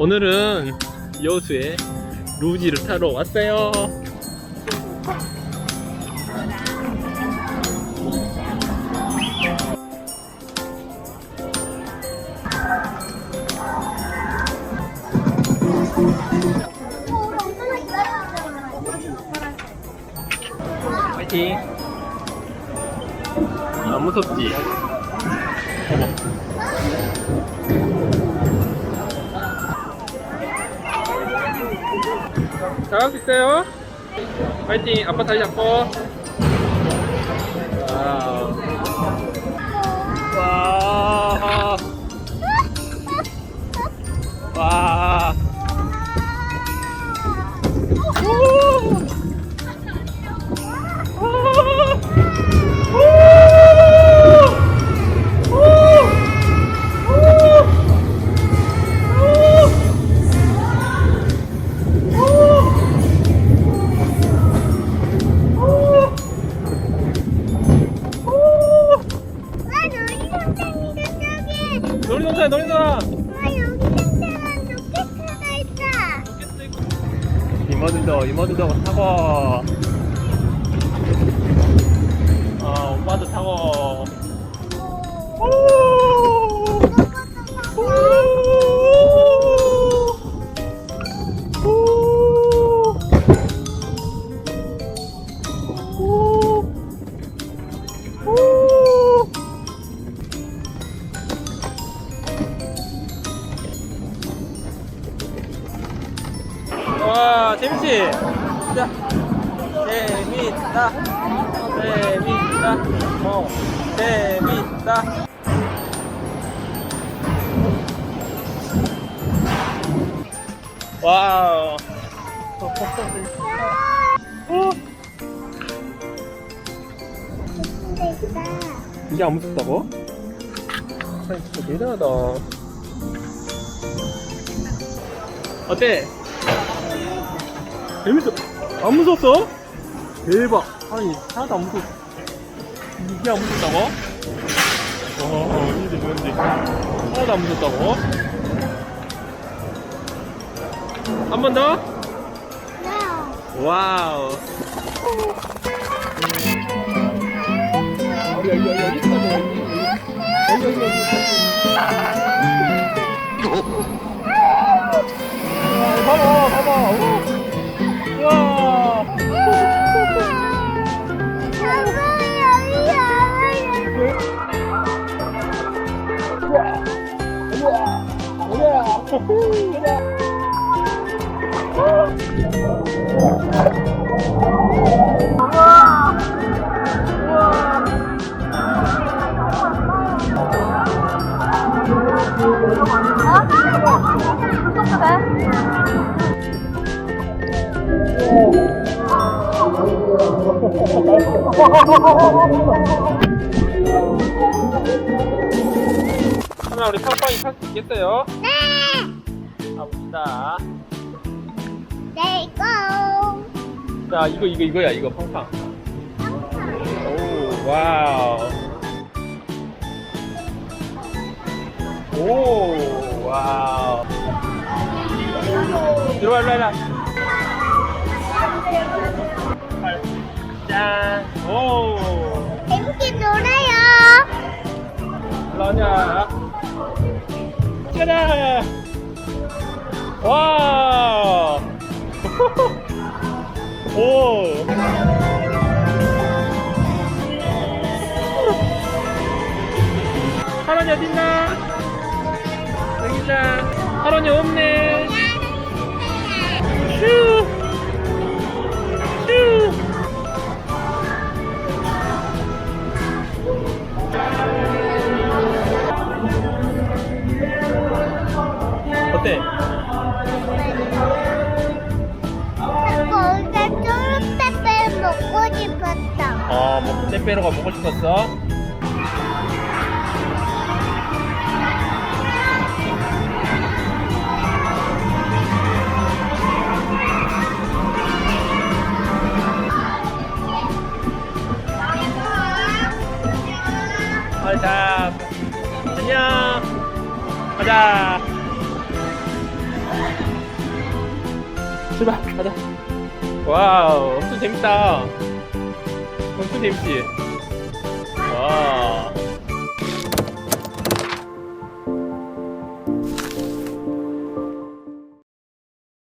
오늘은 여수에 루지를 타러 왔어요. 파이팅! 안 무섭지? 잘할 수 있어요? 파이팅! 아빠 다리 잡고 와우 와 와. 이모들도 이모들도 타고. 어 오빠도 타고. 와 재밌지? 자 재밌다 재밌다 어 재밌다 와우 어, 이게 안 무섭다고? 참 진짜 대단하다 어때? 재밌어. 안 무섭어? 대박. 아니, 하나도 안 무섭. 이게 안 무섭다고? 와, 이게 뭔지. 하나도 안 무섭다고? 한 번 더? 와우. 여기. 봐봐, 봐봐. 하나 우리 팡팡이 탈수 있겠어요? 가봅시다. 자, 이거 이거 이거야 이거 팡팡. 오, 와우. 오, 와우. 들어와, 일로 와. 짠. 오. 오. 하런이 어딨나? 여기 있다. 하런이 없네. 슈. 슈. 어때? 어. 어, 뭐, 빼빼로가 먹고 싶었어? 아, 자, 안녕. 가자. 출발 가자 와우 엄청 재밌다 엄청 재밌지 와